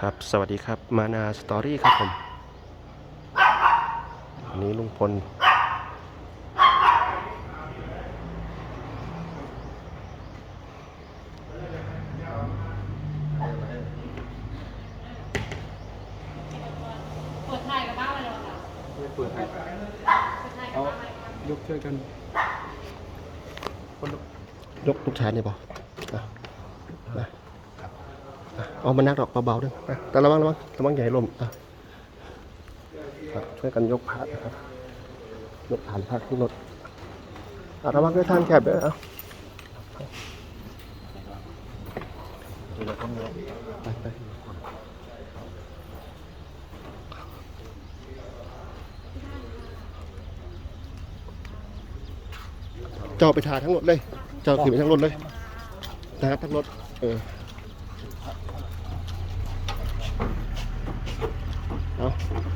ครับ สวัสดีครับ มานาสตอรี่ครับผมวันนี้ลุงพล เปิดถ่ายกับบ้านเลยเหรอคะไม่เปิดให้เปิดถ่ายกับเอาบ้านเลยค่ะยกช่วยกัน คนละยกลูกชายนี่บอกอะมาอะ เอามานักดอกเบาๆด้วยแต่ระวังระวังระวังใหญ่ลมอะช่วยกันยกพระนะครับยกฐานพระขึ้นรถระวังด้วยท่านแคบด้วยเอาไปไปเจ้าไปทาทั้งรถเลยเจ้าถือไปทั้งรถเลยนะครับทั้งรถเออ เอา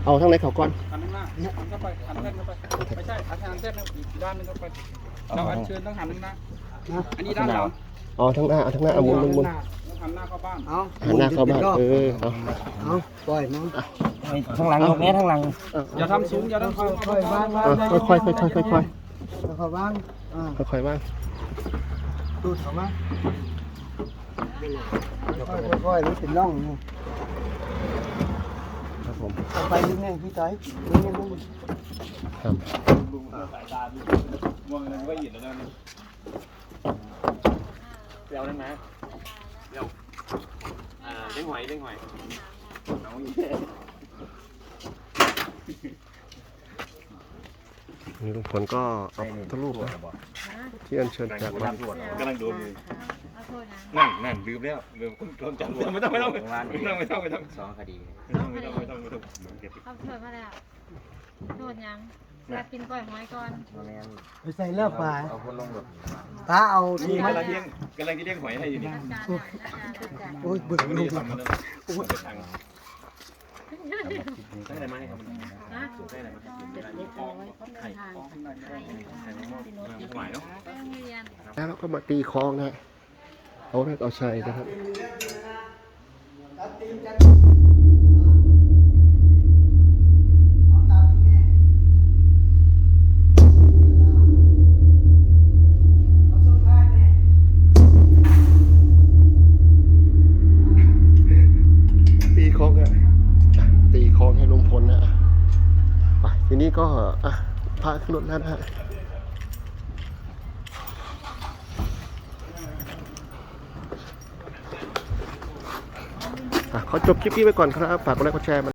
เอาทั้งไหนเขาก่อนหันข้างหน้าหันเข้าไปหันเส้นเข้าไปไม่ใช่หันทางเส้นนะอีกด้านหนึงเข้าไปเราอันเชิญต้องหันข้างหน้าอันนี้ด้านหลังเอาทั้งหน้าเอาทั้งหน้าเอามุนมุนมุนต้องหันหน้าเข้าบ้านเอาหันหน้าเข้าบ้านเออเอาเอาปล่อยน้องข้างหลังตรงนี้ข้างหลังอย่าทำสูงอย่าทำสูงค่อยๆบ้างบ้างเอาค่อยค่อยค่อยค่อยค่อยค่อยๆบ้างอ่าค่อยค่อยบ้างดูดเข้ามา ค่อยๆนี่เป็นร่องนี่ครับผมเอาไปนิดนึงพี่ต้อยนิดนึงนิดนึงครับมองอะไรก็หยิบแล้วนะเดี๋ยวได้ไหมเดี๋ยวอ่าเลี้งหอยเลี้งหอยน้องนี่ลุงพลก็เอาทะลุนะที่อัญเชิญจากวัดกำลังดนอยู่ โทษนะนั่นนั่นลืมแล้วลืมคนโดนจับไม่ต้องไม่ต้องไม่ต้องไม่ต้องไม่ต้องไม่ต้องสองคดีไม่ต้องไม่ต้องไม่ต้องไม่ต้องเก็บเอาโทษมาแล้วโทษยังอยากกินกล้อยหอยก่อนมาแมนไปใส่เลือกปลาเอาคนลงรถตาเอานี่ที่มันกำลังเลี้ยงกำลังจะเลี้ยงหอยให้อยู่นี่จัดการหน่อยจัดการจัดการโอ้ยเบื่อไม่ลูได้กทำมันแล้วตังค์ให้อะไรมาให้ทำนะให้อะไรมาเด็กเอาไว้เขาเดินทางไปถวายเนาะไปโรงเรียนแล้วเราก็มาตีคลองนะ เอาเลิกเอาชัยนะครับตีคองอะตีคองให้ลุงพลนะไปทีนี้ก็อะพาขึ้นรถแล้วนะฮะ ขอจบคลิปนี้ไปก่อนครับ ฝากกดไลค์กดแชร์มัน